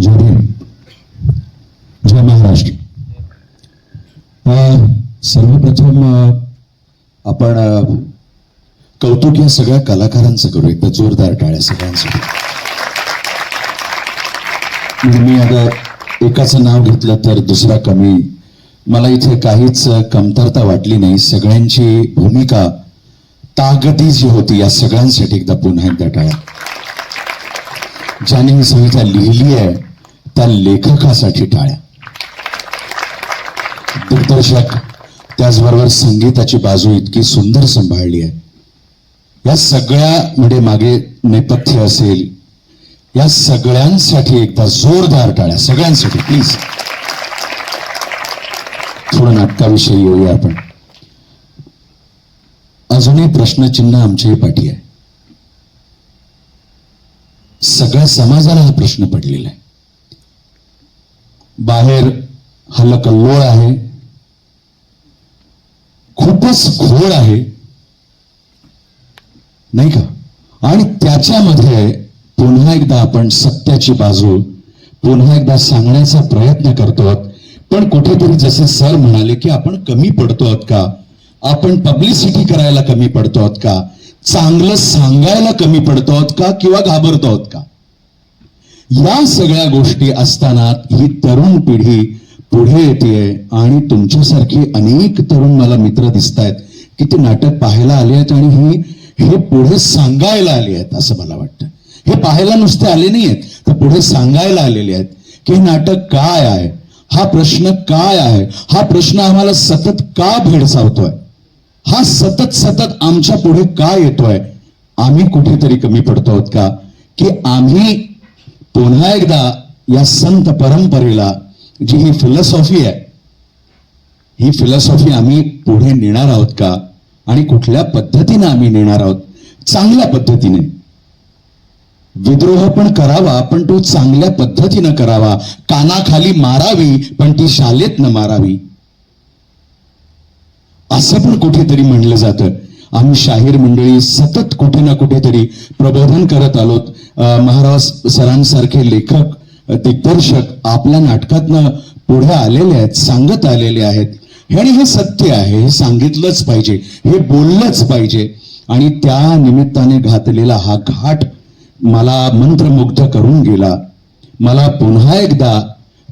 जय जय महाराष्ट्र. सर्वप्रथम आपण कौतुक या सगळ्या कलाकारांचं करू. एकदा जोरदार टाळ्या सगळ्यांसाठी. म्हणजे मी आता एकाचं नाव घेतलं तर दुसरा कमी. मला इथे काहीच कमतरता वाटली नाही. सगळ्यांची भूमिका ताकदी जी होती या सगळ्यांसाठी एकदा पुन्हा एकदा टाळ्या. ज्याने ही संहिता लिहिली आहे त्या लेखकासाठी टाळ्या. दिग्दर्शक त्याचबरोबर संगीताची बाजू इतकी सुंदर सांभाळली आहे. या सगळ्या म्हणजे मागे नेपथ्य असेल या सगळ्यांसाठी एकदा जोरदार टाळ्या. सगळ्यांसाठी प्लीज थोडं नाटकाविषयी येऊया आपण. अजूनही प्रश्नचिन्ह आमच्याही पाठी आहे. सगळ्या समाजाला हा प्रश्न पडलेला आहे. बाहेर हल्लकल्लोळ आहे. खूपच घोळ आहे. नाही का? आणि त्याच्यामध्ये पुन्हा एकदा आपण सत्याची बाजू पुन्हा एकदा सांगण्याचा प्रयत्न करतो पण कुठेतरी जसे सर म्हणाले की आपण कमी पडतो आहोत का? आपण पब्लिसिटी करायला कमी पडतो आहोत का? चांगलं सांगायला कमी पडतो आहोत का किंवा घाबरतो आहोत का? या सगळ्या गोष्टी असताना ही तरुण पिढी पुढे येते आणि तुमच्यासारखी अनेक तरुण मला मित्र दिसत आहेत की ते नाटक पाहायला आले आहेत आणि ही हे पुढे सांगायला आले आहेत असं मला वाटतं. हे पाहायला नुसते आले नाही आहेत तर पुढे सांगायला आलेले आहेत की हे नाटक काय आहे? हा प्रश्न काय आहे? हा प्रश्न आम्हाला सतत का भेडसावतोय? सतत सतत आमच्या पुढे का येतोय? आम्ही कुठेतरी कमी पडतो आहोत का? की आम्ही पुन्हा एकदा या संत परंपरेला जी ही फिलॉसॉफी आहे ही फिलॉसॉफी आम्ही पुढे नेणार आहोत का? आणि कुठल्या पद्धतीने आम्ही नेणार आहोत? चांगल्या पद्धतीने. विद्रोह पण करावा पण तो चांगल्या पद्धतीनं करावा. कानाखाली मारावी पण ती शालेत न मारावी. असं पण कुठेतरी म्हणलं जातं. आम्ही शाहीर मंडळी सतत कुठे ना कुठेतरी प्रबोधन करत आलोत. महाराज सरांसारखे लेखक दिग्दर्शक आपल्या नाटकातनं पुढे आलेले आहेत सांगत आलेले आहेत. आणि हे सत्य आहे हे सांगितलंच पाहिजे हे बोललंच पाहिजे. आणि त्या निमित्ताने घातलेला हा घाट मला मंत्रमुग्ध करून गेला. मला पुन्हा एकदा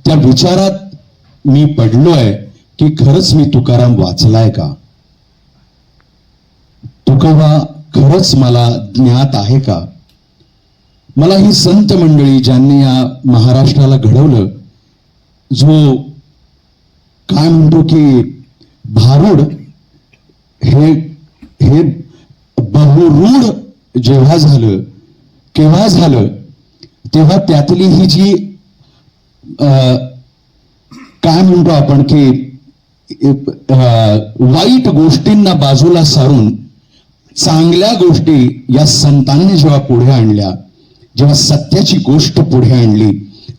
त्या विचारात मी पडलोय. की खरंच मी तुकाराम वाचलाय का? तुकोबा खरंच मला ज्ञात आहे का? मला ही संत मंडळी ज्यांनी या महाराष्ट्राला घडवलं जो काय म्हणतो की भारूड हे हे बहुरूढ जेव्हा झालं केव्हा झालं तेव्हा त्यातली ही जी अं, काय म्हणतो आपण की वाईट गोष्टींना बाजूला सारून चांगल्या गोष्टी या संतांनी जेव्हा पुढे आणल्या जेव्हा सत्याची गोष्ट पुढे आणली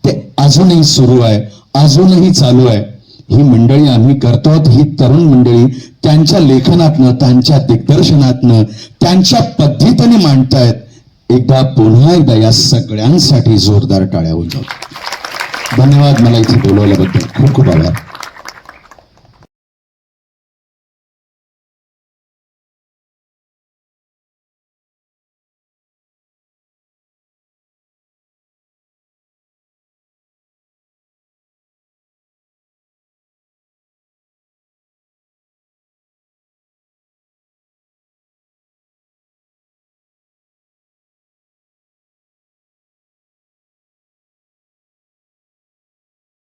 ते अजूनही सुरू आहे अजूनही चालू आहे. ही मंडळी आम्ही करतो आहोत ही तरुण मंडळी त्यांच्या लेखनातनं त्यांच्या दिग्दर्शनातनं त्यांच्या पद्धतीने मांडतायत. एकदा पुन्हा एकदा या सगळ्यांसाठी जोरदार टाळ्या होऊन धन्यवाद. मला इथे बोलवल्याबद्दल खूप खूप आभार.